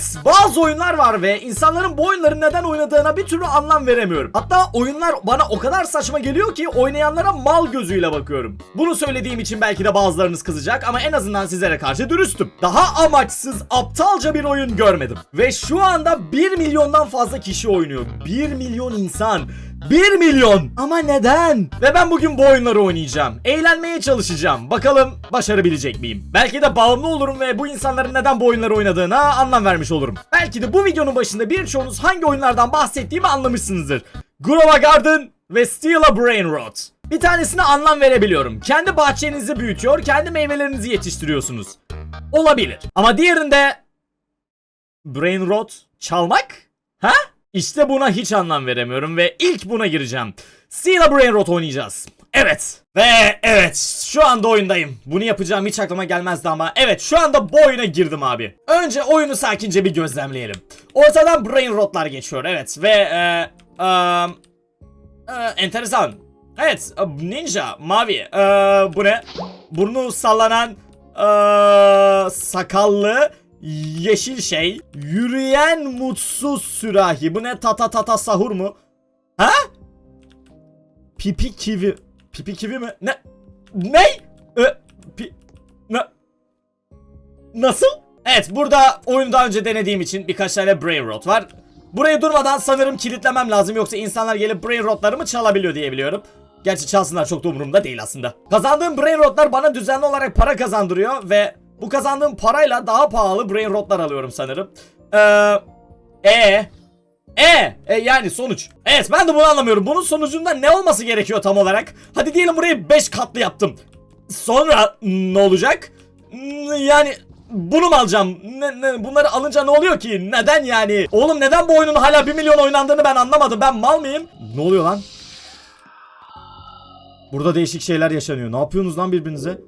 Evet bazı oyunlar var ve insanların bu oyunları neden oynadığına bir türlü anlam veremiyorum. Hatta oyunlar bana o kadar saçma geliyor ki oynayanlara mal gözüyle bakıyorum. Bunu söylediğim için belki de bazılarınız kızacak ama en azından sizlere karşı dürüstüm. Daha amaçsız aptalca bir oyun görmedim. Ve şu anda 1 milyondan fazla kişi oynuyor. 1 milyon insan. 1 milyon! Ama neden? Ve ben bugün bu oyunları oynayacağım. Eğlenmeye çalışacağım. Bakalım başarabilecek miyim? Belki de bağımlı olurum ve bu insanların neden bu oyunları oynadığına anlam vermiş olurum. Belki de bu videonun başında birçoğunuz hangi oyunlardan bahsettiğimi anlamışsınızdır. Grova Garden ve Steal a Brain Rot. Bir tanesine anlam verebiliyorum. Kendi bahçenizi büyütüyor, kendi meyvelerinizi yetiştiriyorsunuz. Olabilir. Ama diğerinde Brain Rot çalmak? Ha? İşte buna hiç anlam veremiyorum ve ilk buna gireceğim. Steal Brain Rot oynayacağız. Evet. Ve evet şu anda oyundayım. Bunu yapacağım hiç aklıma gelmezdi ama evet şu anda bu oyuna girdim abi. Önce oyunu sakince bir gözlemleyelim. Ortadan Brain Rot'lar geçiyor evet ve e, e, e, enteresan. Evet e, ninja mavi. E, bu ne? Burnu sallanan e, sakallı yeşil şey. Yürüyen mutsuz sürahi. Bu ne tata tata sahur mu? Ha? Pipi kivi. Pipi kivi mi? Ne? Ne? E, pi, ne? Nasıl? Evet burada oyunu daha önce denediğim için birkaç tane brain rot var. Burayı durmadan sanırım kilitlemem lazım yoksa insanlar gelip brain rotlarımı çalabiliyor diye biliyorum. Gerçi çalsınlar çok da umurumda değil aslında. Kazandığım brain rotlar bana düzenli olarak para kazandırıyor ve bu kazandığım parayla daha pahalı brain rotlar alıyorum sanırım. Eee e e, e yani sonuç. Evet ben de bunu anlamıyorum. Bunun sonucunda ne olması gerekiyor tam olarak? Hadi diyelim burayı 5 katlı yaptım. Sonra ne olacak? Hmm, Yani bunu mu alacağım? Ne, ne- bunları alınca ne oluyor ki? Neden yani? Oğlum neden bu oyunun hala 1 milyon oynandığını ben anlamadım. Ben mal mıyım? Ne oluyor lan? Burada değişik şeyler yaşanıyor. Ne yapıyorsunuz lan birbirinize?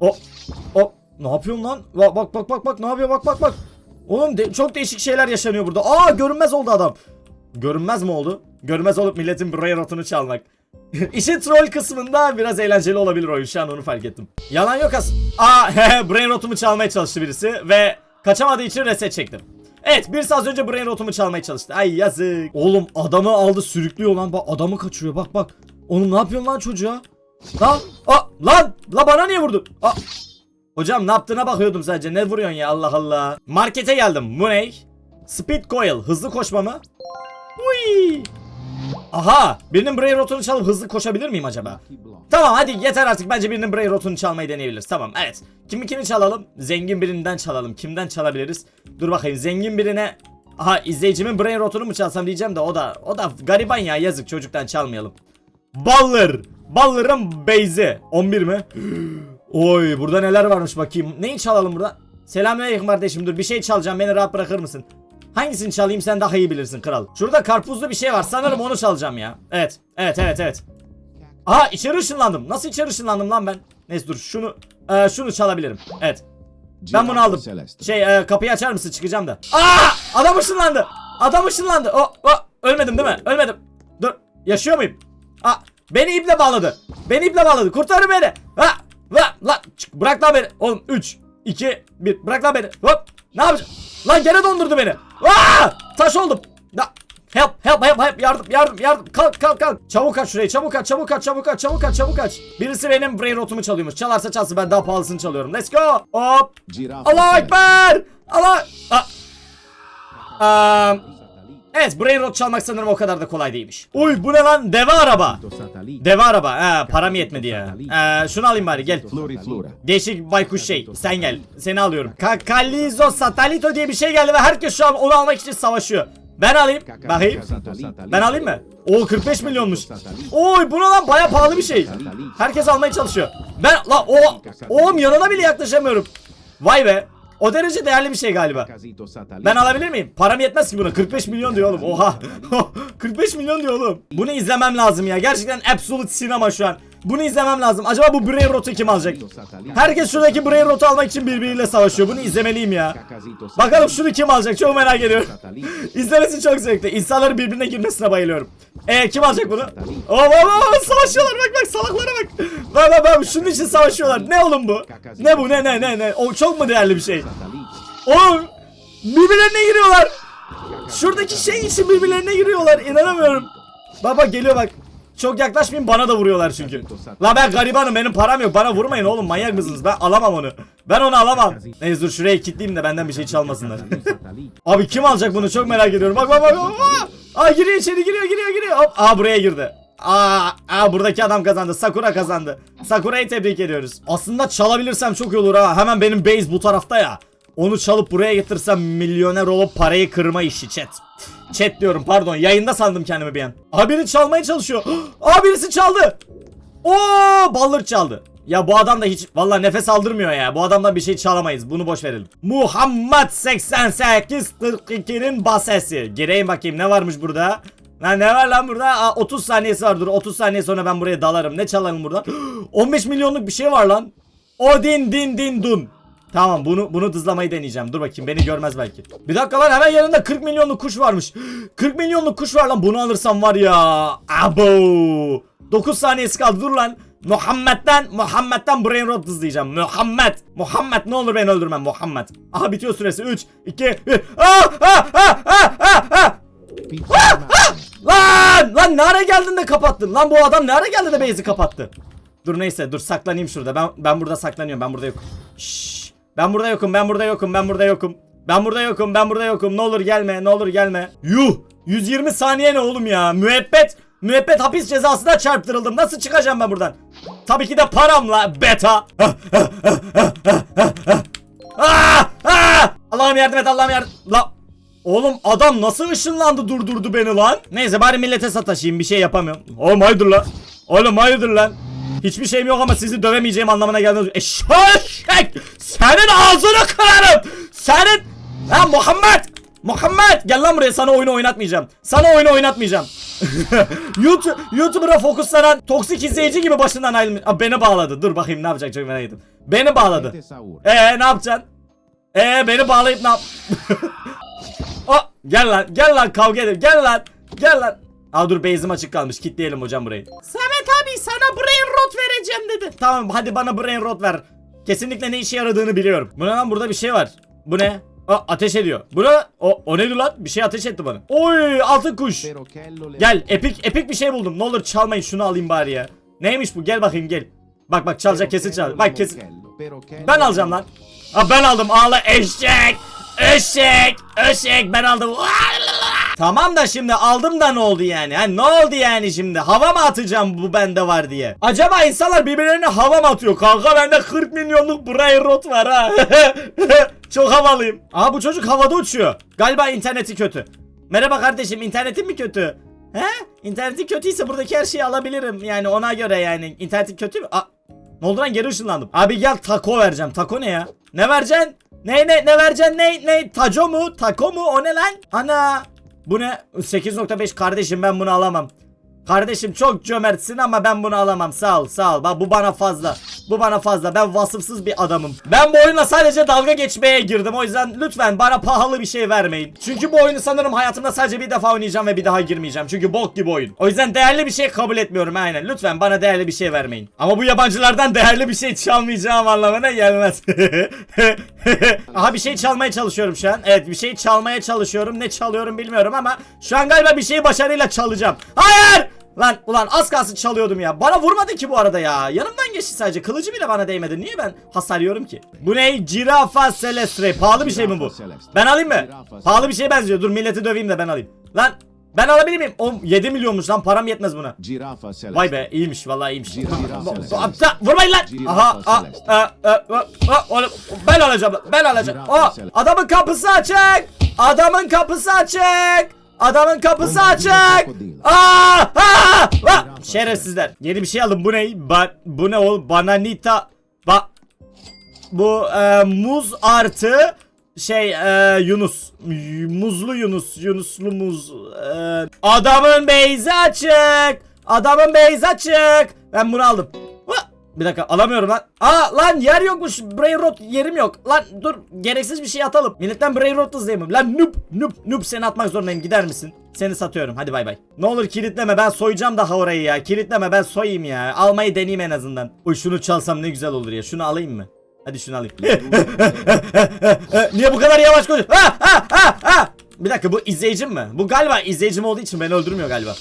O, o, ne yapıyorsun lan? Bak bak bak bak ne yapıyor bak bak bak. Oğlum de- çok değişik şeyler yaşanıyor burada. Aa görünmez oldu adam. Görünmez mi oldu? Görünmez olup milletin brain rotunu çalmak. İşin troll kısmında biraz eğlenceli olabilir oyun. Şu an onu fark ettim. Yalan yok as. Aa brain rotumu çalmaya çalıştı birisi ve kaçamadığı için reset çektim. Evet birisi az önce brain rotumu çalmaya çalıştı. Ay yazık. Oğlum adamı aldı sürüklüyor lan. Bak adamı kaçırıyor bak bak. Oğlum ne yapıyorsun lan çocuğa? Lan, aa, lan, la bana niye vurdun? Aa, Hocam ne yaptığına bakıyordum sadece. Ne vuruyorsun ya Allah Allah. Markete geldim. Bu ne? Speed coil. Hızlı koşma mı? Uy. Aha. Birinin brain rotunu çalıp hızlı koşabilir miyim acaba? Tamam hadi yeter artık. Bence birinin brain rotunu çalmayı deneyebiliriz. Tamam evet. Kimi kimi çalalım? Zengin birinden çalalım. Kimden çalabiliriz? Dur bakayım. Zengin birine Aha izleyicimin brain rotunu mu çalsam diyeceğim de o da o da gariban ya yazık çocuktan çalmayalım. Baller. Baller'ın Beyzi. 11 mi? Oy burada neler varmış bakayım. Neyi çalalım burada? Selamünaleyküm kardeşim dur bir şey çalacağım beni rahat bırakır mısın? Hangisini çalayım sen daha iyi bilirsin kral. Şurada karpuzlu bir şey var sanırım onu çalacağım ya. Evet evet evet evet. Aha içeri ışınlandım. Nasıl içeri ışınlandım lan ben? Neyse dur şunu e, şunu çalabilirim. Evet. Ben bunu aldım. Şey e, kapıyı açar mısın çıkacağım da. Aa adam ışınlandı. Adam ışınlandı. O, o ölmedim değil mi? Ölmedim. Dur yaşıyor muyum? Aa beni iple bağladı. Beni iple bağladı. Kurtarın beni. Ha la la çık, bırak lan beni. Oğlum 3 2 1 bırak lan beni. Hop. Ne yapacağım? Lan gene dondurdu beni. Aa! Taş oldum. Da Help help help help yardım yardım yardım kalk kalk kalk çabuk aç şurayı çabuk aç çabuk aç çabuk aç çabuk aç çabuk aç birisi benim brain rotumu çalıyormuş çalarsa çalsın ben daha pahalısını çalıyorum let's go hop Allah ekber Allah Aa. Aa, Evet brain rot çalmak sanırım o kadar da kolay değilmiş Uy bu ne lan deve araba Deve araba ha param yetmedi ya ee, Şunu alayım bari gel. Değişik baykuş şey. Sen gel. Seni alıyorum. Kakalizo Satalito diye bir şey geldi ve herkes şu an onu almak için savaşıyor. Ben alayım. Bakayım. Ben alayım mı? Oo 45 milyonmuş. Oy bu ne lan baya pahalı bir şey. Herkes almaya çalışıyor. Ben la o oğlum yanına bile yaklaşamıyorum. Vay be. O derece değerli bir şey galiba. Ben alabilir miyim? Param yetmez ki buna. 45 milyon diyor oğlum. Oha. 45 milyon diyor oğlum. Bunu izlemem lazım ya. Gerçekten absolute sinema şu an. Bunu izlemem lazım. Acaba bu Brain Rot'u kim alacak? Herkes şuradaki Brain Rot'u almak için birbiriyle savaşıyor. Bunu izlemeliyim ya. Bakalım şunu kim alacak? Çok merak ediyorum. İzlemesi çok zevkli. İnsanların birbirine girmesine bayılıyorum. E kim alacak bunu? Oo, oo, oo, savaşıyorlar bak bak salaklara bak. Bak bak bak şunun için savaşıyorlar. Ne oğlum bu? Ne bu ne ne ne ne? O çok mu değerli bir şey? Oğlum Birbirlerine giriyorlar. Şuradaki şey için birbirlerine giriyorlar. İnanamıyorum. Baba geliyor bak. Çok yaklaşmayın bana da vuruyorlar çünkü. La ben garibanım benim param yok. Bana vurmayın oğlum manyak mısınız? Ben alamam onu. Ben onu alamam. Neyse dur şuraya kilitleyeyim de benden bir şey çalmasınlar. Abi kim alacak bunu çok merak ediyorum. Bak bak bak. bak. Aa giriyor içeri giriyor giriyor giriyor. Hop. Aa buraya girdi. Aa, aa buradaki adam kazandı. Sakura kazandı. Sakura'yı tebrik ediyoruz. Aslında çalabilirsem çok iyi olur ha. Hemen benim base bu tarafta ya. Onu çalıp buraya getirsem milyoner olup parayı kırma işi chat. Chat diyorum pardon yayında sandım kendimi bir an. Abi biri çalmaya çalışıyor. Aa birisi çaldı. Oo baldır çaldı. Ya bu adam da hiç valla nefes aldırmıyor ya. Bu adamdan bir şey çalamayız. Bunu boş verelim. Muhammed 8842'nin basesi. Gireyim bakayım ne varmış burada? Lan ne var lan burada? Aa, 30 saniyesi var dur. 30 saniye sonra ben buraya dalarım. Ne çalalım buradan? 15 milyonluk bir şey var lan. Odin din din dun. Tamam bunu bunu dızlamayı deneyeceğim. Dur bakayım beni görmez belki. Bir dakika lan hemen yanında 40 milyonluk kuş varmış. 40 milyonluk kuş var lan bunu alırsam var ya. Abo. 9 saniyesi kaldı dur lan. Muhammed'den Muhammed'den brain rot hızlayacağım. Muhammed. Muhammed ne olur beni öldürmem Muhammed. Aha bitiyor süresi 3 2 1. Ah ah ah ah ah ah. Lan! Lan ne geldin de kapattın? Lan bu adam ne geldi de base'i kapattı? Dur neyse dur saklanayım şurada. Ben ben burada saklanıyorum. Ben burada yokum. Şşş. Ben burada yokum. Ben burada yokum. Ben burada yokum. Ben burada yokum. Ben burada yokum. Ne olur gelme. Ne olur gelme. Yuh! 120 saniye ne oğlum ya? Müebbet müebbet hapis cezasına çarptırıldım. Nasıl çıkacağım ben buradan? Tabii ki de paramla beta. Ah! Ah! Allah'ım yardım et. Allah'ım yardım. La Oğlum adam nasıl ışınlandı durdurdu beni lan? Neyse bari millete sataşayım bir şey yapamıyorum. Oğlum hayırdır lan? Oğlum hayırdır lan? Hiçbir şeyim yok ama sizi dövemeyeceğim anlamına gelmez. Eşek! Senin ağzını kırarım! Senin... Ha Muhammed! Muhammed! Gel lan buraya sana oyunu oynatmayacağım. Sana oyunu oynatmayacağım. YouTube, YouTuber'a fokuslanan toksik izleyici gibi başından ayrılmış. Aa, beni bağladı. Dur bakayım ne yapacak çok merak ettim. Beni bağladı. Ee ne yapacaksın? Ee beni bağlayıp ne yap... Aa, gel lan gel lan kavga edelim gel lan gel lan. Aa dur base'im açık kalmış kitleyelim hocam burayı. Samet abi sana brain rot vereceğim dedi. Tamam hadi bana brain rot ver. Kesinlikle ne işe yaradığını biliyorum. Bu ne lan burada bir şey var. Bu ne? Aa, ateş ediyor. Bu ne? O, o neydi lan? Bir şey ateş etti bana. Oy altın kuş. Gel epik epik bir şey buldum. Ne olur çalmayın şunu alayım bari ya. Neymiş bu? Gel bakayım gel. Bak bak çalacak kesin çalacak. Bak kesin. Ben alacağım lan. Aa, ben aldım ağla eşek. Eşek. Eşek ben aldım. Tamam da şimdi aldım da ne oldu yani? Ha, ne oldu yani şimdi? Hava mı atacağım bu bende var diye? Acaba insanlar birbirlerine hava mı atıyor? Kanka bende 40 milyonluk brain rot var ha. Çok havalıyım. Aa bu çocuk havada uçuyor. Galiba interneti kötü. Merhaba kardeşim internetin mi kötü? He? İnternetin kötüyse buradaki her şeyi alabilirim. Yani ona göre yani. İnternetin kötü mü? Aa, ne oldu lan geri ışınlandım. Abi gel taco vereceğim. Taco ne ya? Ne vereceksin? Ne ne ne vereceksin? Ne ne? Taco mu? Taco mu? O ne lan? Ana. Bu ne? 8.5 kardeşim ben bunu alamam. Kardeşim çok cömertsin ama ben bunu alamam. Sağ ol, sağ ol. Bak bu bana fazla. Bu bana fazla. Ben vasıfsız bir adamım. Ben bu oyunla sadece dalga geçmeye girdim. O yüzden lütfen bana pahalı bir şey vermeyin. Çünkü bu oyunu sanırım hayatımda sadece bir defa oynayacağım ve bir daha girmeyeceğim. Çünkü bok gibi oyun. O yüzden değerli bir şey kabul etmiyorum aynen. Lütfen bana değerli bir şey vermeyin. Ama bu yabancılardan değerli bir şey çalmayacağım anlamına gelmez. Aha bir şey çalmaya çalışıyorum şu an. Evet bir şey çalmaya çalışıyorum. Ne çalıyorum bilmiyorum ama şu an galiba bir şeyi başarıyla çalacağım. Hayır! Lan ulan az kalsın çalıyordum ya. Bana vurmadı ki bu arada ya. Yanımdan geçti sadece. Kılıcı bile bana değmedi. Niye ben hasar yiyorum ki? Bu ne? Girafa Celestre. Pahalı bir şey mi bu? Ben alayım mı? Pahalı bir şeye benziyor. Dur milleti döveyim de ben alayım. Lan ben alabilir miyim? O 7 milyonmuş lan param yetmez buna. Girafa Celeste. Vay be iyiymiş vallahi iyiymiş. Apta vurmayın lan. Aha a, a, a, a, a, ben alacağım ben alacağım. O adamın kapısı açık. Adamın kapısı açık. Adamın kapısı açık. Aa! Aa! Aa! Şerefsizler. Yeni bir şey alın. Bu ne? Ba bu ne oğlum? Bananita. Ba bu e, muz artı şey e, Yunus. Muzlu Yunus. Yunuslu muz. E, adamın beyzi açık. Adamın beyzi açık. Ben bunu aldım. Bir dakika alamıyorum lan. Aa lan yer yokmuş. Brain rot yerim yok. Lan dur gereksiz bir şey atalım. Milletten brain rot hızlayamam. Lan noob noob noob seni atmak zorundayım gider misin? Seni satıyorum hadi bay bay. Ne olur kilitleme ben soyacağım daha orayı ya. Kilitleme ben soyayım ya. Almayı deneyeyim en azından. Uy şunu çalsam ne güzel olur ya. Şunu alayım mı? Hadi şunu alayım. Niye bu kadar yavaş koşuyor? Ha, ha, ha, ha. Bir dakika bu izleyicim mi? Bu galiba izleyicim olduğu için beni öldürmüyor galiba.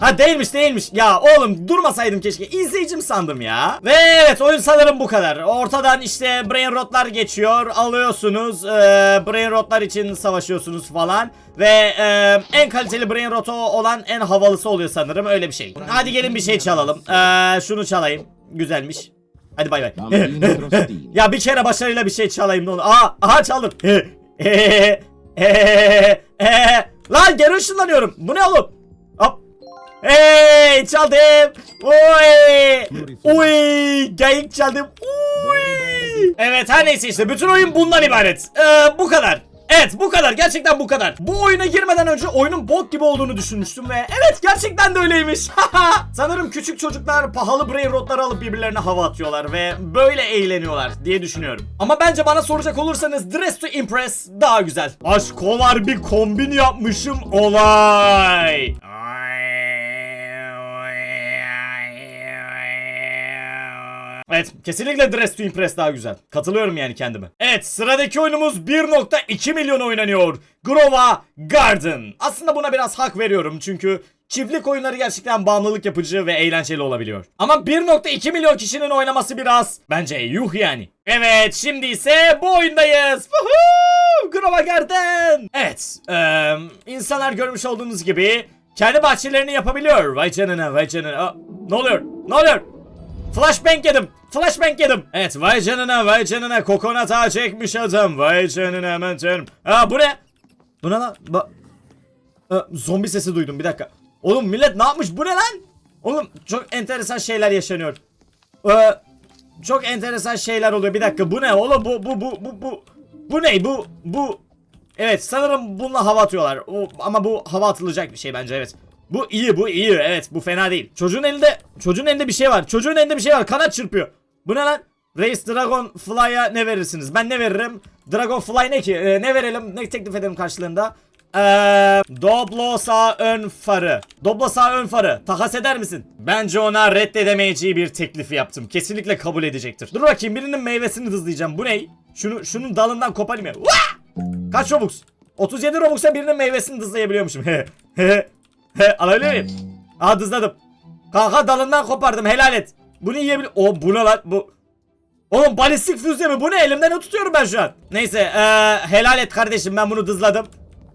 Ha değilmiş değilmiş. Ya oğlum durmasaydım keşke. İzleyicim sandım ya. Ve evet oyun sanırım bu kadar. Ortadan işte brain rotlar geçiyor. Alıyorsunuz. E, brain rotlar için savaşıyorsunuz falan. Ve e, en kaliteli brain rotu olan en havalısı oluyor sanırım. Öyle bir şey. Hadi gelin bir şey çalalım. E, şunu çalayım. Güzelmiş. Hadi bay bay. Ya bir kere başarıyla bir şey çalayım ne olur. Aa, aha çaldım. Lan geri ışınlanıyorum. Bu ne oğlum? Hop. Hey çaldım. Oy. Oy. Geyik çaldım. Oy. Evet her neyse işte bütün oyun bundan ibaret. Ee, bu kadar. Evet bu kadar gerçekten bu kadar. Bu oyuna girmeden önce oyunun bok gibi olduğunu düşünmüştüm ve evet gerçekten de öyleymiş. Sanırım küçük çocuklar pahalı brain rotları alıp birbirlerine hava atıyorlar ve böyle eğleniyorlar diye düşünüyorum. Ama bence bana soracak olursanız Dress to Impress daha güzel. Aşkolar bir kombin yapmışım olay. Evet kesinlikle Dress to Impress daha güzel. Katılıyorum yani kendime. Evet sıradaki oyunumuz 1.2 milyon oynanıyor. Grova Garden. Aslında buna biraz hak veriyorum çünkü çiftlik oyunları gerçekten bağımlılık yapıcı ve eğlenceli olabiliyor. Ama 1.2 milyon kişinin oynaması biraz bence yuh yani. Evet şimdi ise bu oyundayız. Grova Garden. Evet eee, insanlar görmüş olduğunuz gibi kendi bahçelerini yapabiliyor. Vay canına vay canına. Ne oluyor? Ne oluyor? Flashbang yedim. Flashbang yedim. Evet vay canına vay canına kokonat ağı çekmiş adam. Vay canına aman tanrım. Aa bu ne? Bu ne lan? Ba Aa, zombi sesi duydum bir dakika. Oğlum millet ne yapmış bu ne lan? Oğlum çok enteresan şeyler yaşanıyor. Ee, çok enteresan şeyler oluyor bir dakika bu ne oğlum bu bu bu bu bu bu ne bu bu Evet sanırım bununla hava atıyorlar. O, ama bu hava atılacak bir şey bence evet. Bu iyi bu iyi evet bu fena değil. Çocuğun elinde çocuğun elinde bir şey var. Çocuğun elinde bir şey var. Kanat çırpıyor. Bu ne lan? Reis Dragon Fly'a ne verirsiniz? Ben ne veririm? Dragon Fly ne ki? Ee, ne verelim? Ne teklif edelim karşılığında? Eee Doblo sağ ön farı. Doblo sağ ön farı. Takas eder misin? Bence ona reddedemeyeceği bir teklifi yaptım. Kesinlikle kabul edecektir. Dur bakayım birinin meyvesini hızlayacağım. Bu ne? Şunu şunun dalından koparayım ya. Kaç Robux? 37 Robux'a birinin meyvesini dızlayabiliyormuşum. Alabiliyor muyum? Aa dızladım. Kanka dalından kopardım helal et. Bunu yiyebil... O bu ne lan bu... Oğlum balistik füze mi? Bu ne? Elimden ne tutuyorum ben şu an? Neyse eee, helal et kardeşim ben bunu dızladım.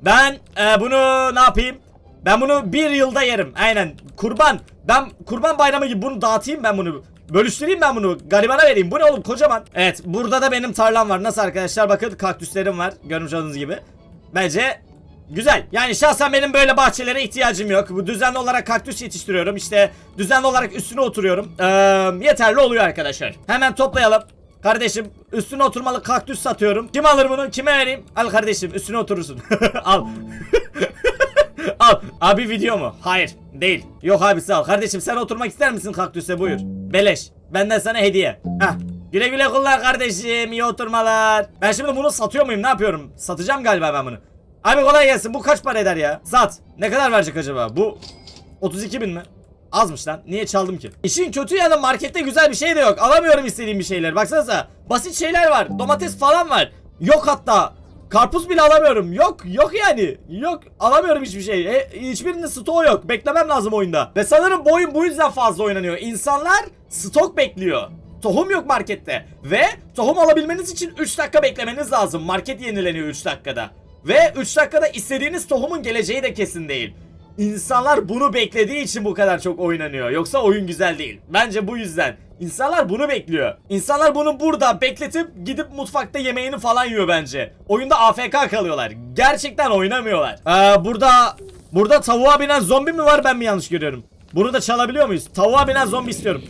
Ben eee, bunu ne yapayım? Ben bunu bir yılda yerim. Aynen. Kurban. Ben kurban bayramı gibi bunu dağıtayım ben bunu. Bölüştüreyim ben bunu. Garibana vereyim. Bu ne oğlum kocaman. Evet burada da benim tarlam var. Nasıl arkadaşlar? Bakın kaktüslerim var. Görmüş olduğunuz gibi. Bence Güzel. Yani şahsen benim böyle bahçelere ihtiyacım yok. Bu düzenli olarak kaktüs yetiştiriyorum. İşte düzenli olarak üstüne oturuyorum. Ee, yeterli oluyor arkadaşlar. Hemen toplayalım. Kardeşim üstüne oturmalı kaktüs satıyorum. Kim alır bunu? Kime vereyim? Al kardeşim üstüne oturursun. Al. al. Abi video mu? Hayır. Değil. Yok abi sağ ol. Kardeşim sen oturmak ister misin kaktüse? Buyur. Beleş. Benden sana hediye. Heh. Güle güle kullan kardeşim. İyi oturmalar. Ben şimdi bunu satıyor muyum? Ne yapıyorum? Satacağım galiba ben bunu. Abi kolay gelsin. Bu kaç para eder ya? Sat. Ne kadar verecek acaba? Bu 32 bin mi? Azmış lan. Niye çaldım ki? İşin kötü yanı markette güzel bir şey de yok. Alamıyorum istediğim bir şeyler. Baksanıza. Basit şeyler var. Domates falan var. Yok hatta. Karpuz bile alamıyorum. Yok yok yani. Yok alamıyorum hiçbir şey. E, hiçbirinin stoğu yok. Beklemem lazım oyunda. Ve sanırım bu oyun bu yüzden fazla oynanıyor. İnsanlar stok bekliyor. Tohum yok markette. Ve tohum alabilmeniz için 3 dakika beklemeniz lazım. Market yenileniyor 3 dakikada. Ve 3 dakikada istediğiniz tohumun geleceği de kesin değil. İnsanlar bunu beklediği için bu kadar çok oynanıyor. Yoksa oyun güzel değil. Bence bu yüzden. İnsanlar bunu bekliyor. İnsanlar bunu burada bekletip gidip mutfakta yemeğini falan yiyor bence. Oyunda AFK kalıyorlar. Gerçekten oynamıyorlar. Ee, burada burada tavuğa binen zombi mi var ben mi yanlış görüyorum? Bunu da çalabiliyor muyuz? Tavuğa binen zombi istiyorum.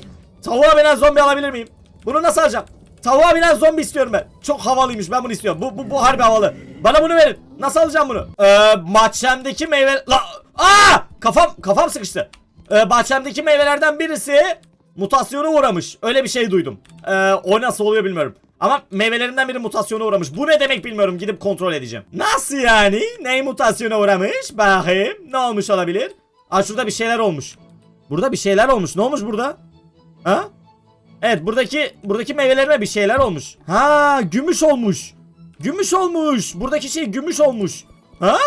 Tavuğa binen zombi alabilir miyim? Bunu nasıl alacağım? Tavuğa binen zombi istiyorum ben. Çok havalıymış ben bunu istiyorum. Bu, bu, bu harbi havalı. Bana bunu verin. Nasıl alacağım bunu? Ee, bahçemdeki meyve... La... Aa! Kafam, kafam sıkıştı. Ee, bahçemdeki meyvelerden birisi mutasyona uğramış. Öyle bir şey duydum. Ee, o nasıl oluyor bilmiyorum. Ama meyvelerimden biri mutasyona uğramış. Bu ne demek bilmiyorum. Gidip kontrol edeceğim. Nasıl yani? Ney mutasyona uğramış? Bakayım. Ne olmuş olabilir? Aa şurada bir şeyler olmuş. Burada bir şeyler olmuş. Ne olmuş burada? Ha? Evet buradaki buradaki meyvelerime bir şeyler olmuş. Ha gümüş olmuş. Gümüş olmuş. Buradaki şey gümüş olmuş. Ha?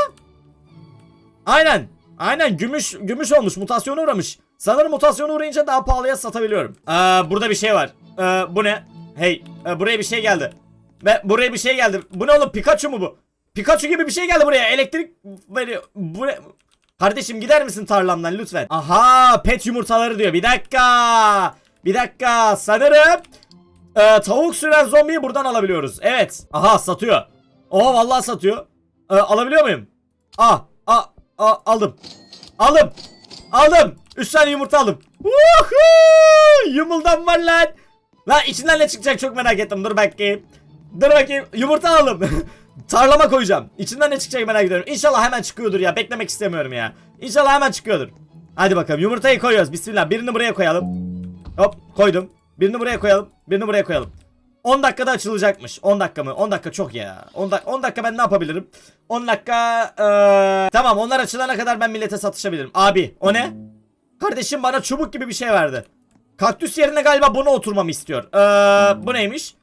Aynen. Aynen gümüş gümüş olmuş. Mutasyona uğramış. Sanırım mutasyona uğrayınca daha pahalıya satabiliyorum. Ee, burada bir şey var. Ee, bu ne? Hey, e, buraya bir şey geldi. Ve buraya bir şey geldi. Bu ne oğlum? Pikachu mu bu? Pikachu gibi bir şey geldi buraya. Elektrik veriyor. Bu ne? Kardeşim gider misin tarlamdan lütfen? Aha pet yumurtaları diyor. Bir dakika. Bir dakika. Sanırım e, tavuk süren zombiyi buradan alabiliyoruz. Evet. Aha satıyor. Oha vallahi satıyor. E, alabiliyor muyum? Ah, ah, ah, aldım. Aldım. Aldım. 3 tane yumurta aldım. Woohoo! Yumuldan var lan. Lan içinden ne çıkacak çok merak ettim. Dur bakayım. Dur bakayım. Yumurta aldım. Tarlama koyacağım. İçinden ne çıkacak merak ediyorum. İnşallah hemen çıkıyordur ya. Beklemek istemiyorum ya. İnşallah hemen çıkıyordur. Hadi bakalım yumurtayı koyuyoruz. Bismillah. Birini buraya koyalım. Hop koydum. Birini buraya koyalım. Birini buraya koyalım. 10 dakikada açılacakmış. 10 dakika mı? 10 dakika çok ya. 10, dak 10 dakika ben ne yapabilirim? 10 dakika eee, Tamam onlar açılana kadar ben millete satışabilirim. Abi o ne? Kardeşim bana çubuk gibi bir şey verdi. Kaktüs yerine galiba bunu oturmamı istiyor. Eee bu neymiş?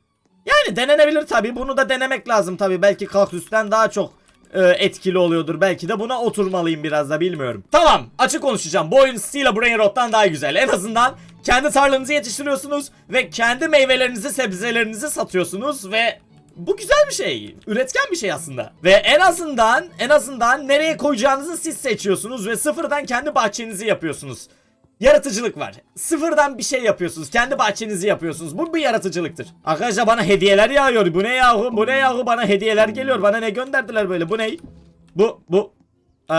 Yani denenebilir tabi. Bunu da denemek lazım tabi. Belki kaktüsten daha çok e, etkili oluyordur. Belki de buna oturmalıyım biraz da bilmiyorum. Tamam açık konuşacağım. Bu oyun Steel Brain Rot'tan daha güzel. En azından kendi tarlanızı yetiştiriyorsunuz ve kendi meyvelerinizi, sebzelerinizi satıyorsunuz ve bu güzel bir şey. Üretken bir şey aslında. Ve en azından en azından nereye koyacağınızı siz seçiyorsunuz ve sıfırdan kendi bahçenizi yapıyorsunuz. Yaratıcılık var. Sıfırdan bir şey yapıyorsunuz. Kendi bahçenizi yapıyorsunuz. Bu bir yaratıcılıktır. Arkadaşlar bana hediyeler yağıyor. Bu ne yahu? Bu ne yahu? Bana hediyeler geliyor. Bana ne gönderdiler böyle? Bu ne? Bu bu Ee,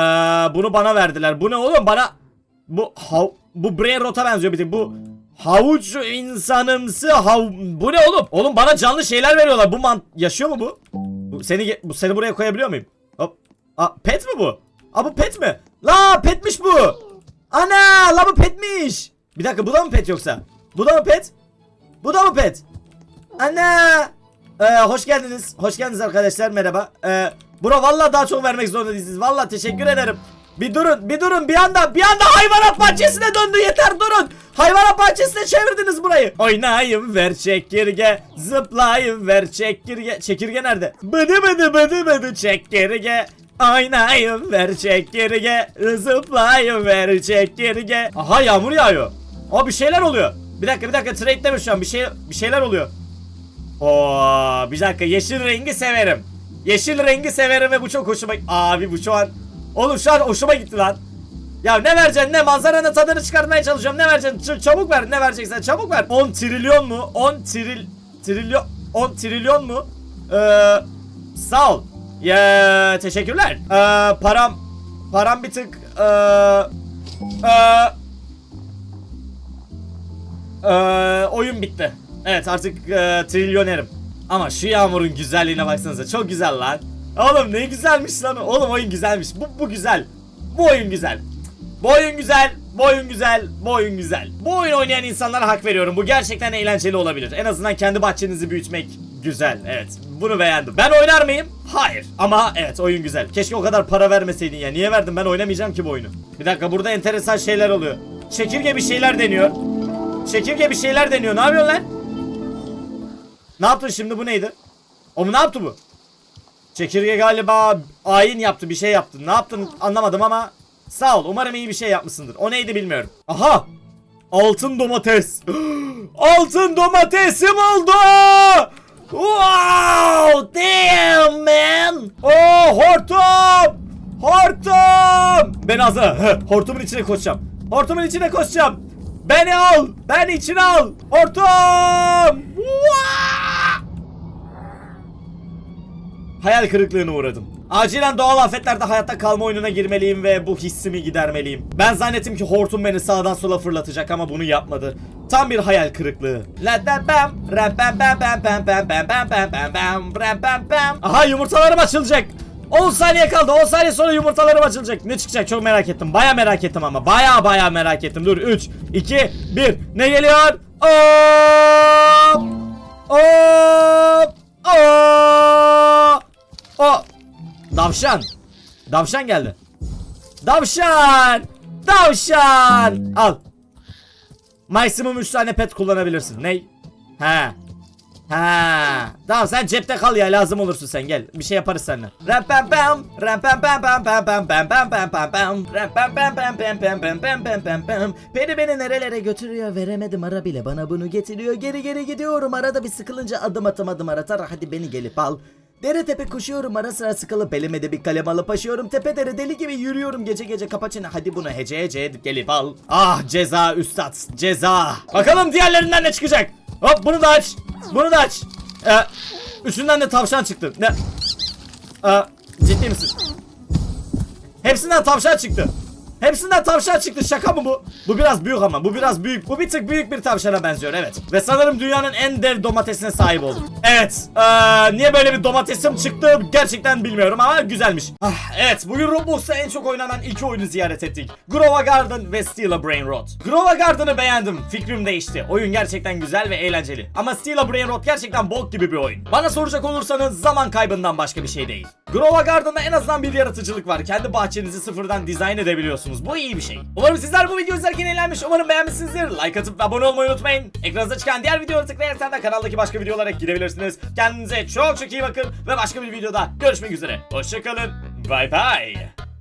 bunu bana verdiler. Bu ne oğlum? Bana bu hav bu brain rota benziyor bir tek. Bu havuç insanımsı hav bu ne oğlum? Oğlum bana canlı şeyler veriyorlar. Bu man yaşıyor mu bu? bu seni bu seni buraya koyabiliyor muyum? Hop. Aa, pet mi bu? Aa bu pet mi? La petmiş bu. Ana la bu petmiş. Bir dakika bu da mı pet yoksa? Bu da mı pet? Bu da mı pet? Ana. Ee, hoş geldiniz. Hoş geldiniz arkadaşlar. Merhaba. Ee, bro vallahi daha çok vermek zorunda değilsiniz. Vallahi teşekkür ederim. Bir durun, bir durun. Bir anda, bir anda hayvanat bahçesine döndü. Yeter durun. Hayvanat bahçesine çevirdiniz burayı. Oynayın ver çekirge. Zıplayın ver çekirge. Çekirge nerede? Bıdı bıdı bıdı bıdı çekirge. Oynayın ver çekirge. Zıplayın ver çekirge. Aha yağmur yağıyor. Aa bir şeyler oluyor. Bir dakika bir dakika trade deme şu an. Bir şey bir şeyler oluyor. Oo, bir dakika yeşil rengi severim. Yeşil rengi severim ve bu çok hoşuma Abi bu şu an Oğlum şu an hoşuma gitti lan. Ya ne vereceksin ne manzaranın tadını çıkartmaya çalışıyorum. Ne vereceksin? Ç- çabuk ver. Ne vereceksen çabuk ver. 10 trilyon mu? 10 tril trilyon 10 trilyon mu? Ee, sağ ol. Ya teşekkürler. Ee, param param bir tık ee, ee, ee, oyun bitti. Evet artık ee, trilyonerim. Ama şu yağmurun güzelliğine baksanıza çok güzel lan. Oğlum ne güzelmiş lan. Oğlum oyun güzelmiş. Bu, bu güzel. Bu oyun güzel. Bu oyun güzel. Bu oyun güzel. Bu oyun güzel. Bu oyun oynayan insanlara hak veriyorum. Bu gerçekten eğlenceli olabilir. En azından kendi bahçenizi büyütmek güzel. Evet. Bunu beğendim. Ben oynar mıyım? Hayır. Ama evet oyun güzel. Keşke o kadar para vermeseydin ya. Niye verdin? Ben oynamayacağım ki bu oyunu. Bir dakika burada enteresan şeyler oluyor. Çekirge bir şeyler deniyor. Çekirge bir şeyler deniyor. Ne yapıyorsun lan? Ne yaptın şimdi bu neydi? O mu ne yaptı bu? Çekirge galiba ayin yaptı bir şey yaptı. Ne yaptın anlamadım ama sağ ol. Umarım iyi bir şey yapmışsındır. O neydi bilmiyorum. Aha! Altın domates. Altın domatesim oldu. Wow! Damn man! Oh hortum! Hortum! Ben az hortumun içine koşacağım. Hortumun içine koşacağım. Beni al! Beni içine al! Hortum! Wow! hayal kırıklığına uğradım. Acilen doğal afetlerde hayatta kalma oyununa girmeliyim ve bu hissimi gidermeliyim. Ben zannettim ki hortum beni sağdan sola fırlatacak ama bunu yapmadı. Tam bir hayal kırıklığı. Aha yumurtalarım açılacak. 10 saniye kaldı. 10 saniye sonra yumurtalarım açılacak. Ne çıkacak çok merak ettim. Baya merak ettim ama. Baya baya merak ettim. Dur 3, 2, 1. Ne geliyor? Hop! Hop! Hop! O Davşan. Davşan geldi. Davşan. Davşan. Al. Maksimum 3 tane pet kullanabilirsin. Ney? He. Ha. Tamam sen cepte kal ya lazım olursun sen gel. Bir şey yaparız seninle. Ram pam pam. Ram pam pam pam pam pam pam pam pam pam pam. Ram pam pam pam pam pam pam pam pam pam pam. Peri beni nerelere götürüyor veremedim ara bile bana bunu getiriyor. Geri geri gidiyorum arada bir sıkılınca adım atamadım aratar hadi beni gelip al. Dere tepe koşuyorum ara sıra sıkılıp elime de bir kalem alıp aşıyorum tepe dere deli gibi yürüyorum gece gece kapa çene hadi bunu hece hece edip gelip al. Ah ceza üstad ceza. Bakalım diğerlerinden ne çıkacak. Hop bunu da aç. Bunu da aç. Ee, üçünden de tavşan çıktı. Ne? Ee, ciddi misin? Hepsinden tavşan çıktı. Hepsinden tavşan çıktı şaka mı bu? Bu biraz büyük ama bu biraz büyük. Bu bir tık büyük bir tavşana benziyor evet. Ve sanırım dünyanın en dev domatesine sahip oldum. Evet. Ee, niye böyle bir domatesim çıktı gerçekten bilmiyorum ama güzelmiş. Ah, evet bugün Roblox'ta en çok oynanan iki oyunu ziyaret ettik. Grova Garden ve Steal a Brain Rot. Grova Garden'ı beğendim. Fikrim değişti. Oyun gerçekten güzel ve eğlenceli. Ama Steal a Brain Rot gerçekten bok gibi bir oyun. Bana soracak olursanız zaman kaybından başka bir şey değil. Grova Garden'da en azından bir yaratıcılık var. Kendi bahçenizi sıfırdan dizayn edebiliyorsunuz. Bu iyi bir şey. Umarım sizler bu videoyu izlerken eğlenmiş. Umarım beğenmişsinizdir. Like atıp abone olmayı unutmayın. Ekranınıza çıkan diğer videoları tıklayarak da kanaldaki başka videolara gidebilirsiniz. Kendinize çok çok iyi bakın ve başka bir videoda görüşmek üzere. Hoşçakalın. Bye bye.